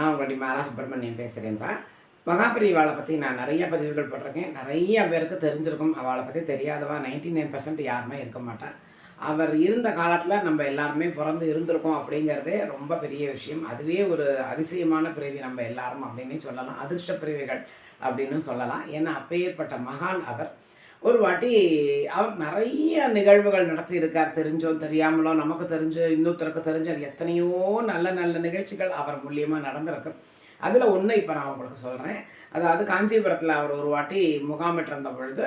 நான் உங்களுடைய மாலா சுப்பிரமணியம் பேசுகிறேன்ப்பா மகாபிரிவாளை பற்றி நான் நிறைய பதிவுகள் போட்டிருக்கேன். நிறைய பேருக்கு தெரிஞ்சிருக்கும். அவளை பற்றி தெரியாதவா நைன்டி நைன் பர்சன்ட் யாருமே இருக்க மாட்டார் அவர் இருந்த காலத்தில் நம்ம எல்லாருமே பிறந்து இருந்திருக்கோம் அப்படிங்கிறதே ரொம்ப பெரிய விஷயம். அதுவே ஒரு அதிசயமான பிறவி நம்ம எல்லாரும் அப்படின்னே சொல்லலாம். அதிர்ஷ்ட பிறவிகள் அப்படின்னு சொல்லலாம். ஏன்னா அப்பேற்பட்ட மகான் அவர். ஒரு வாட்டி அவர் நிறைய நிகழ்வுகள் நடத்தியிருக்கார். தெரிஞ்சோ தெரியாமலோ நமக்கு தெரிஞ்சு இன்னொருத்தருக்கு தெரிஞ்ச எத்தனையோ நல்ல நல்ல நிகழ்ச்சிகள் அவர் மூலியமாக நடந்திருக்கு. அதில் ஒன்று இப்போ நான் உங்களுக்கு சொல்கிறேன் அதாவது காஞ்சிபுரத்தில் அவர் ஒரு வாட்டி முகாமிட்டிருந்த பொழுது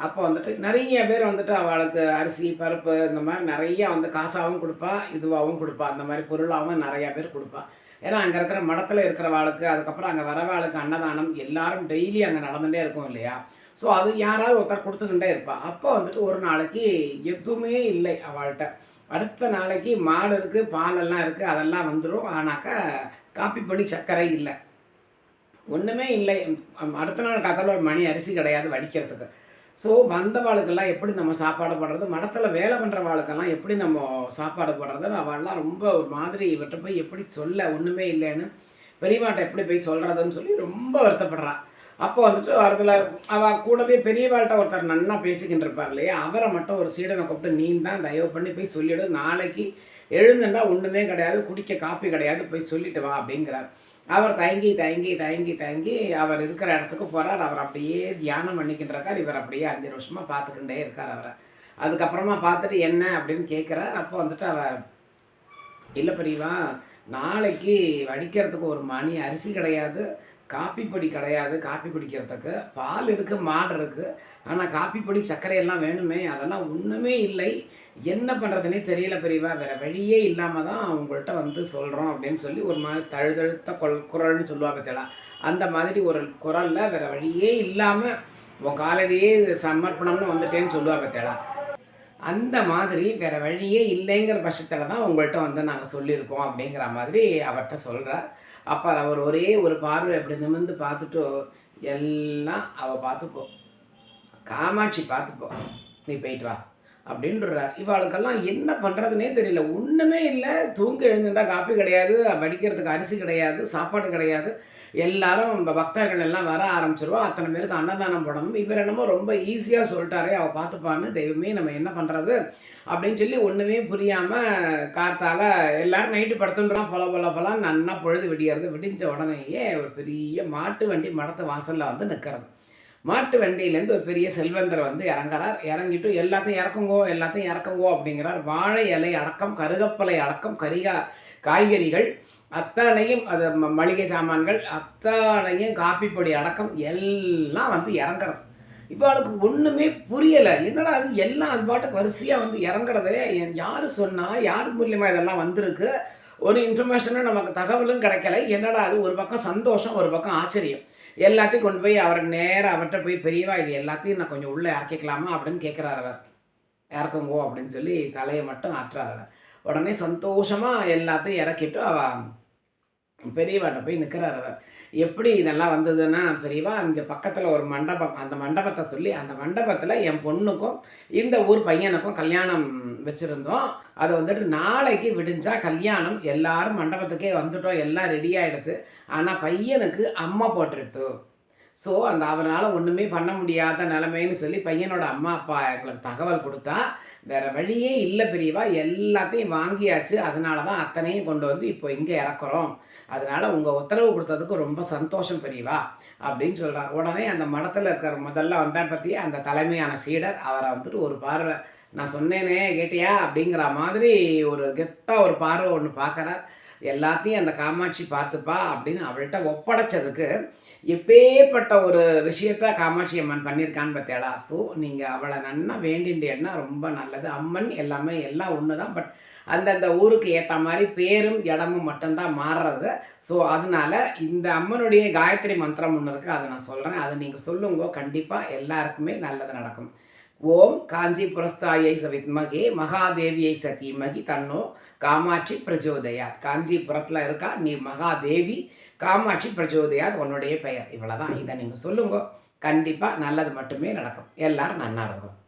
அப்போ வந்துட்டு நிறைய பேர் வந்துட்டு அவளுக்கு அரிசி பருப்பு இந்த மாதிரி நிறைய வந்து காசாகவும் கொடுப்பா இதுவாகவும் கொடுப்பா. அந்த மாதிரி பொருளாகவும் நிறையா பேர் கொடுப்பா. ஏன்னா அங்கே இருக்கிற மடத்தில் இருக்கிறவாளுக்கு அதுக்கப்புறம் அங்கே வரவாளுக்கு அன்னதானம் எல்லாரும் டெய்லி அங்கே நடந்துகிட்டே இருக்கும் இல்லையா? ஸோ அது யாராவது ஒருத்தர் கொடுத்துக்கிட்டே இருப்பாள் அப்போ வந்துட்டு ஒரு நாளைக்கு எதுவுமே இல்லை அவள்கிட்ட. அடுத்த நாளைக்கு மாடு இருக்குது பாலெல்லாம் இருக்குது அதெல்லாம் வந்துடும் ஆனாக்கா காப்பி பொடி சர்க்கரை இல்லை. ஒன்றுமே இல்லை. அடுத்த நாள் காத்தால ஒரு மணி அரிசி கிடையாது வடிக்கிறதுக்கு. ஸோ வந்தவாளுக்கெல்லாம் எப்படி நம்ம சாப்பாடு போடுறது? மடத்தில் வேலை பண்ணுறவாளுக்கெல்லாம் எப்படி நம்ம சாப்பாடு போடுறது? அவள்லாம் ரொம்ப ஒரு மாதிரி இவர்கிட்ட போய் எப்படி சொல்ல ஒன்றுமே இல்லைன்னு பெரியவாட்டை எப்படி போய் சொல்கிறதுன்னு சொல்லி ரொம்ப வருத்தப்படுறான் அப்போ வந்துட்டு வரதுல அவள் கூடவே பெரியவாள்கிட்ட ஒருத்தர் நன்னா பேசிக்கிட்டு இருப்பார் இல்லையா அவரை மட்டும் ஒரு சீடனை கூப்பிட்டு நீ தான் தயவு பண்ணி போய் சொல்லிவிடு நாளைக்கு எழுந்துண்டா ஒன்றுமே கிடையாது குடிக்க காப்பி கிடையாது போய் சொல்லிட்டு வா அப்படிங்கிறார். அவர் தயங்கி தயங்கி தயங்கி தயங்கி அவர் இருக்கிற இடத்துக்கு போகிறார் அவர் அப்படியே தியானம் பண்ணிக்கின்றார் இவர் அப்படியே அஞ்சு வருஷமாக பார்த்துக்கிட்டே இருக்கார் அவரை. அதுக்கப்புறமா பார்த்துட்டு என்ன அப்படின்னு கேட்குறார் அப்போ வந்துட்டு அவர் இல்லை பெரியவா நாளைக்கு வடிக்கிறதுக்கு ஒரு மணி அரிசி கிடையாது. காப்பி பொடி கிடையாது காப்பி குடிக்கிறதுக்கு. பால் இருக்குது மாடு இருக்குது ஆனால் காப்பி பொடி சர்க்கரையெல்லாம் வேணுமே. அதெல்லாம் ஒன்றுமே இல்லை. என்ன பண்ணுறதுனே தெரியல பெரியவா வேறு வழியே இல்லாமல் தான் அவங்கள்ட்ட வந்து சொல்கிறோம் அப்படின்னு சொல்லி ஒரு மாதிரி தழுதழுத்த கொல் குரல்னு சொல்லுவாங்க தேடா. அந்த மாதிரி ஒரு குரலில் வேறு வழியே இல்லாமல் உன் காலடியே சமர்ப்பணம்னு வந்துட்டேன்னு சொல்லுவாங்க தேடா. அந்த மாதிரி வேறு வழியே இல்லைங்கிற பட்சத்தில் தான் உங்கள்கிட்ட வந்து நாங்கள் சொல்லியிருக்கோம் அப்படிங்கிற மாதிரி அவர்கிட்ட சொல்கிறார் அப்போ அவர் ஒரே ஒரு பார்வை அப்படி நிமிர்ந்து பார்த்துட்டு எல்லாம் அவள் பார்த்துப்போம் காமாட்சி பார்த்துப்போம் நீ போயிட்டு வா. அப்படின்றார் இவாளுக்கெல்லாம் என்ன பண்ணுறதுனே தெரியல. ஒன்றுமே இல்லை. தூங்க எழுந்துட்டா காப்பி கிடையாது வடிக்கிறதுக்கு அரிசி கிடையாது சாப்பாடு கிடையாது. எல்லாரும் பக்தர்கள் எல்லாம் வர ஆரம்பிச்சிருவோம் அத்தனை பேருக்கு அன்னதானம் போடணும். இவர் என்னமோ ரொம்ப ஈஸியாக சொல்லிட்டாரே. அவள் பார்த்துப்பான்னு தெய்வமே நம்ம என்ன பண்ணுறது அப்படின்னு சொல்லி ஒன்றுமே புரியாமல் காத்தால் எல்லோரும் நைட்டு படுத்துன்றோம். பொல பொல பொலாம் நன்னா பொழுது விடியறது. விடிஞ்ச உடனேயே ஒரு பெரிய மாட்டு வண்டி மடத்து வாசலில் வந்து நிற்கிறது மாட்டு வண்டியிலேருந்து ஒரு பெரிய செல்வந்தர் வந்து இறங்குறார். இறங்கிட்டு எல்லாத்தையும் இறக்குங்கோ எல்லாத்தையும் இறக்குங்கோ அப்படிங்கிறார். வாழை இலை அடக்கம் கருகப்பலை அடக்கம் கரிகா காய்கறிகள் அத்தனையும் அது மளிகை சாமான்கள் அத்தனையும் காப்பி பொடி அடக்கம் எல்லாம் வந்து இறங்குறது. இப்போ அவளுக்கு ஒன்றுமே புரியலை. என்னடா அது? எல்லாம் அது பாட்டுக்கு வரிசையாக வந்து இறங்குறதே யார் சொன்னால் யார் மூலியமாக இதெல்லாம் வந்திருக்கு? ஒரு இன்ஃபர்மேஷனும் நமக்கு தகவலும் கிடைக்கல. என்னடா அது? ஒரு பக்கம் சந்தோஷம் ஒரு பக்கம் ஆச்சரியம். எல்லாத்தையும் கொண்டு போய் அவர் நேராக அவர்கிட்ட போய் பெரியவா இது எல்லாத்தையும் நான் கொஞ்சம் உள்ளே இறக்கிக்கலாமா? அப்படின்னு கேட்குறாரு அவர். இறக்குங்கோ அப்படின்னு சொல்லி தலையை மட்டும் ஆற்றார் அவர். உடனே சந்தோஷமாக எல்லாத்தையும் இறக்கிட்டு அவள் பெரியவாட்ட போய் நிற்கிறார் அவர். எப்படி இதெல்லாம் வந்ததுன்னா பெரியவா இங்கே பக்கத்தில் ஒரு மண்டபம் அந்த மண்டபத்தை சொல்லி அந்த மண்டபத்தில் என் பொண்ணுக்கும் இந்த ஊர் பையனுக்கும் கல்யாணம் வச்சுருந்தோம். அதை வந்துட்டு நாளைக்கு விடிஞ்சால் கல்யாணம் எல்லாரும் மண்டபத்துக்கே வந்துட்டோம் எல்லாம் ரெடி ஆகிடுது ஆனால் பையனுக்கு அம்மா போட்டுருத்து. ஸோ அந்த அவனால் ஒன்றுமே பண்ண முடியாத நிலைமைன்னு சொல்லி பையனோட அம்மா அப்பா எங்களுக்கு தகவல் கொடுத்தா வேறு வழியே இல்லை பெரியவா எல்லாத்தையும் வாங்கியாச்சு. அதனால தான் அத்தனையும் கொண்டு வந்து இப்போ இங்கே இறக்குறோம். அதனால் உங்கள் உத்தரவு கொடுத்ததுக்கு ரொம்ப சந்தோஷம் பெரியவா அப்படின்னு சொல்கிறார் உடனே அந்த மடத்தில் இருக்கிற முதல்ல வந்தால் பற்றி அந்த தலைமையான சீடர் அவரை வந்துட்டு ஒரு பார்வை நான் சொன்னேனே கேட்டியா? அப்படிங்கிற மாதிரி ஒரு கெத்தாக ஒரு பார்வை ஒன்று பார்க்குறார் எல்லாத்தையும் அந்த காமாட்சி பார்த்துப்பா அப்படின்னு அவள்கிட்ட ஒப்படைச்சதுக்கு எப்பேற்பட்ட ஒரு விஷயத்த காமாட்சி அம்மன் பண்ணியிருக்கான்னு பார்த்தேடா ஸோ நீங்கள் அவளை நன்னா வேண்டின்றேன்னா ரொம்ப நல்லது. அம்மன் எல்லாமே எல்லாம் ஒன்று தான் பட் அந்தந்த ஊருக்கு ஏற்ற மாதிரி பேரும் இடமும் மட்டும்தான் மாறுறது. ஸோ அதனால இந்த அம்மனுடைய காயத்ரி மந்திரம் ஒன்று இருக்குது அதை நான் சொல்கிறேன் அதை நீங்கள் சொல்லுங்க. கண்டிப்பாக எல்லாருக்குமே நல்லது நடக்கும். ஓம் காஞ்சி புரஸ்தாயை சவித்மகே மகாதேவியை சதீமகி தன்னோ காமாட்சி பிரஜோதயாத். காஞ்சிபுரத்தில் இருக்கா? நீ மகாதேவி காமாட்சி பிரஜோதயாத் உன்னுடைய பெயர். இவ்வளோதான் இதை நீங்கள் சொல்லுங்க. கண்டிப்பாக நல்லது மட்டுமே நடக்கும். எல்லாரும் நன்னா இருக்கும்